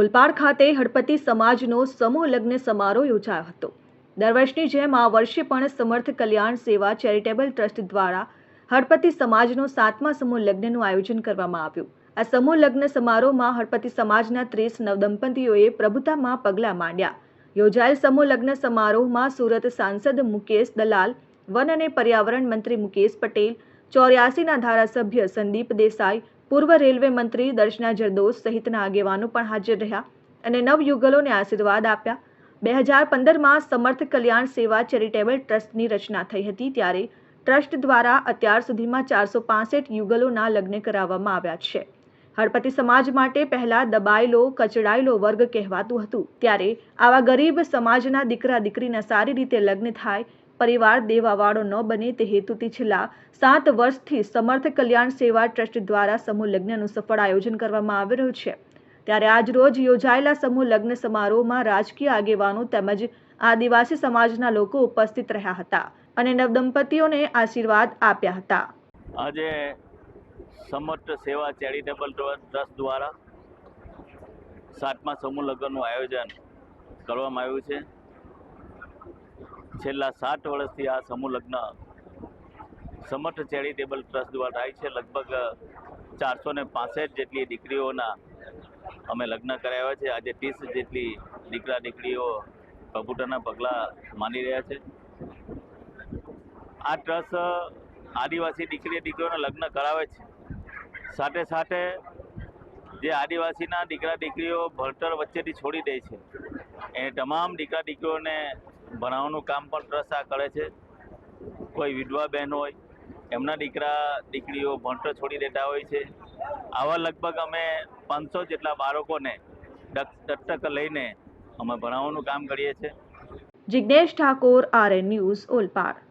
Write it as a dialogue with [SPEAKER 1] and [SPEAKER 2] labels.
[SPEAKER 1] ઓલપાડ ખાતે હળપતિ સમાજનો સમૂહ લગ્ન સમારોહ યોજાયો હતો. દર વર્ષની જેમ આ વર્ષે પણ સમર્થ કલ્યાણ સેવા ચેરિટેબલ ટ્રસ્ટ દ્વારા હળપતિ સમાજનો સાતમા સમૂહ લગ્નનું આયોજન કરવામાં આવ્યું. આ સમૂહ લગ્ન સમારોહમાં હળપતિ સમાજના ત્રીસ નવદંપતીઓએ પ્રભુતામાં પગલાં માંડ્યા. યોજાયેલ સમૂહ લગ્ન સમારોહમાં સુરત સાંસદ મુકેશ દલાલ, વન અને પર્યાવરણ મંત્રી મુકેશ પટેલ, ચોર્યાસીના ધારાસભ્ય સંદીપ દેસાઈ પૂર્વ રેલવે મંત્રી દર્શના જરદોસ સહિતના આગેવાનો પણ હાજર રહ્યા અને નવયુગલોને આશીર્વાદ આપ્યા. બે હજાર પંદરમાં સમર્થ કલ્યાણ સેવા ચેરિટેબલ ટ્રસ્ટની રચના થઈ હતી ત્યારે ટ્રસ્ટ દ્વારા અત્યાર સુધીમાં ચારસો પાસઠ યુગલોના લગ્ન કરાવવામાં આવ્યા છે. હળપતિ સમાજ માટે પહેલા દબાયેલો, કચડાયેલો વર્ગ કહેવાતું હતું. ત્યારે આવા ગરીબ સમાજના દીકરા દીકરીના સારી રીતે લગ્ન થાય પરિવાર દેવાવાળો ન બને તે હેતુથી છેલ્લા સાત વર્ષથી સમર્થ કલ્યાણ સેવા ટ્રસ્ટ દ્વારા સમૂહ લગ્નનું સફળ આયોજન કરવામાં આવી રહ્યું છે. ત્યારે આજ રોજ યોજાયેલા સમૂહ લગ્ન સમારોહમાં રાજકીય આગેવાનો તેમજ આદિવાસી સમાજના લોકો ઉપસ્થિત રહ્યા હતા અને નવદંપતીઓને આશીર્વાદ આપ્યા હતા.
[SPEAKER 2] આજે સમર્થ સેવા ચેરિટેબલ ટ્રસ્ટ દ્વારા સાતમા સમૂહ લગ્નનું આયોજન કરવામાં આવ્યું છે. છેલ્લા સાત વર્ષથી આ સમૂહ લગ્ન સમર્થ ચેરિટેબલ ટ્રસ્ટ દ્વારા થાય છે. લગભગ ચારસો ને પાસઠ જેટલી દીકરીઓના અમે લગ્ન કરાવ્યા છે. આજે ત્રીસ જેટલી દીકરા દીકરીઓ પ્રભુતાના પગલાં માની રહ્યા છે. આ ટ્રસ્ટ આદિવાસી દીકરી દીકરીઓના લગ્ન કરાવે છે. સાથે સાથે જે આદિવાસીના દીકરા દીકરીઓ ભણતર વચ્ચેથી છોડી દે છે. એ તમામ દીકરા દીકરીઓને ભણાવવાનું કામ પણ ટ્રસ્ટ આ કરે છે. કોઈ વિધવા બહેન હોય, એમના દીકરા, દીકરીઓ ભણતર છોડી દેતા હોય છે. આવા લગભગ અમે પાંચસો જેટલા બાળકોને દત્ત- દત્તક લઈને અમે ભણાવવાનું કામ કરીએ છીએ.
[SPEAKER 1] Jignesh Thakor, RN news, Olpad.